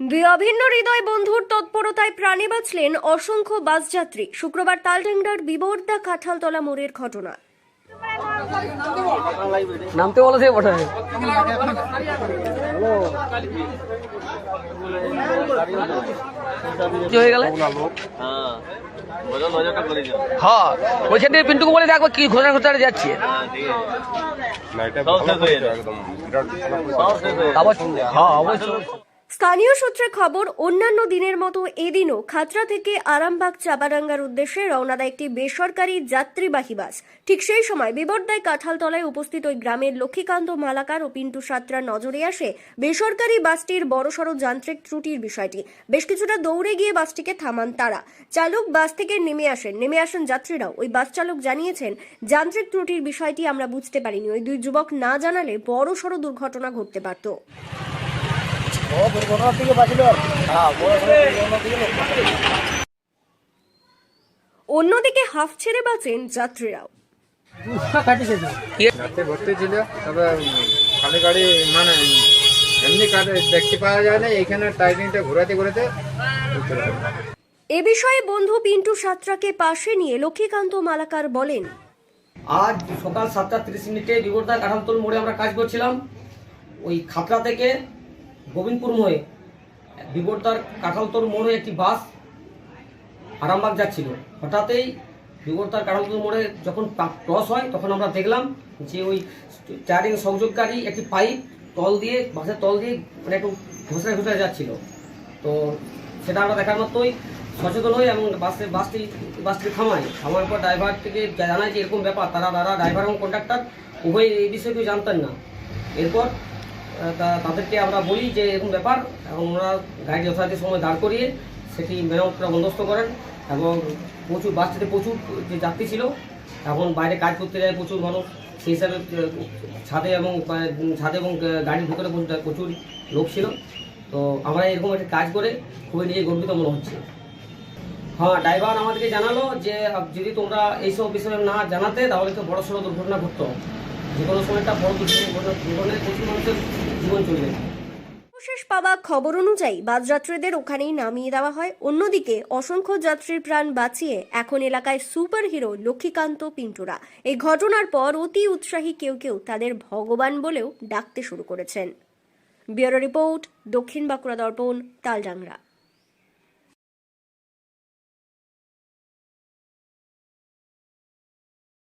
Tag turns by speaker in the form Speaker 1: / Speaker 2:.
Speaker 1: দুই অভিন্ন হৃদয় বন্ধুর তৎপরতায় প্রাণে বাঁচলেন অসংখ্য বাসযাত্রী শুক্রবার তালডাংরার বিবর্দা কাঁঠালতলা মোড়ের ঘটনা।
Speaker 2: নামতে বলেছে কি হয়ে গেলে?
Speaker 3: হ্যাঁ বলো নজরটা করে যাও
Speaker 2: ওইখান থেকে পিন্টুকে বলে দেখো কি ঘোষণা ঘোষণা যাচ্ছে
Speaker 3: হ্যাঁ
Speaker 2: অবশ্যই।
Speaker 1: স্থানীয় সূত্রে খবর, অন্যান্য দিনের মতো এদিনও খাতরা থেকে আরামবাগ চাপাডাঙ্গার উদ্দেশ্যে রওনা দেয় একটি বেসরকারি যাত্রীবাহী বাস। ঠিক সেই সময় বিবর্দায় কাঁঠালতলায় উপস্থিত ওই গ্রামের লক্ষ্মীকান্ত মালাকার ও পিন্টু সাত্রার নজরে আসে বেসরকারি বাসটির বড়সড় যান্ত্রিক ত্রুটির বিষয়টি। বেশ কিছুটা দৌড়ে গিয়ে বাসটিকে থামান তারা। চালক বাস থেকে নেমে আসেন। নেমে আসেন যাত্রীরাও। ওই বাস চালক জানিয়েছেন, যান্ত্রিক ত্রুটির বিষয়টি আমরা বুঝতে পারিনি। ওই দুই যুবক না জানালে বড়সড় দুর্ঘটনা ঘটতে পারত। অন্যদিকে হাফ ছেড়ে বাঁচেন যাত্রীরাও।
Speaker 4: রাতে ভর্তি ছিল তবে খালি গাড়ি মানে এমনি দেখতে পাওয়া যায় না এখানে টাইমিংটা ঘোরাতে ঘোরাতে
Speaker 1: এ বিষয়ে বন্ধু পিন্টু সাত্রাকে পাশে নিয়ে লক্ষ্মীকান্ত মালাকার বলেন
Speaker 5: আজ সকাল সাতটা তিরিশ মিনিটে বিবর্দা কাঠামতল মোড়ে আমরা কাজ করছিলাম। ওই খাতড়া থেকে গোবিন্দপুর মোড়ে বিবর্দার কাঁঠালতল মোড়ে একটি বাস আরামবাগ যাচ্ছিল। হঠাৎই বিবর্দার কাঁঠালতল মোড়ে যখন ক্রস হয়, তখন আমরা দেখলাম যে ওই চারিং সংযোগকারী একটি পাইপ তল দিয়ে বাসের তল দিয়ে মানে একটু ঘুষড়ে ঘুষড়ে যাচ্ছিল। তো সেটা আমরা দেখার মতোই সচেতন হই এবং বাসে, বাসটি বাসটি থামাই। থামার পর ড্রাইভার থেকে জানায় যে এরকম ব্যাপার, তারা তারা ড্রাইভার এবং কন্ডাক্টর উভয় এই বিষয়ে কেউ জানতেন না। এরপর তাদেরকে আমরা বলি যে এরকম ব্যাপার এবং ওনারা গাড়ি যথাযথ সময় দাঁড় করিয়ে সেটি মেরামতটা বন্দোবস্ত করেন এবং প্রচুর বাসটিতে প্রচুর যে যাত্রী ছিল, এখন বাইরে কাজ করতে যায় প্রচুর মানুষ। সেই হিসাবে ছাদে এবং ছাদে এবং গাড়ির ভিতরে প্রচুর লোক ছিল। তো আমরা এরকম একটা কাজ করে খুবই নিজে গর্বিত মনে হচ্ছে। হ্যাঁ ড্রাইভার আমাদেরকে জানালো যে যদি তোমরা এইসব বিষয়ে না জানাতে, তাহলে তো বড় সড়ো দুর্ঘটনা ঘটতো। যে
Speaker 1: পাওয়া খবর অনুযায়ী বাসযাত্রীদের ওখানেই নামিয়ে দেওয়া হয়। অন্যদিকে অসংখ্য যাত্রীর প্রাণ বাঁচিয়ে এখন এলাকায় সুপার হিরো লক্ষ্মীকান্ত পিন্টুরা। এই ঘটনার পর অতি উৎসাহী কেউ কেউ তাদের ভগবান বলেও ডাকতে শুরু করেছেন। ব্যুরো রিপোর্ট, দক্ষিণ বাঁকুড়া দর্পণ, তালডাংরা।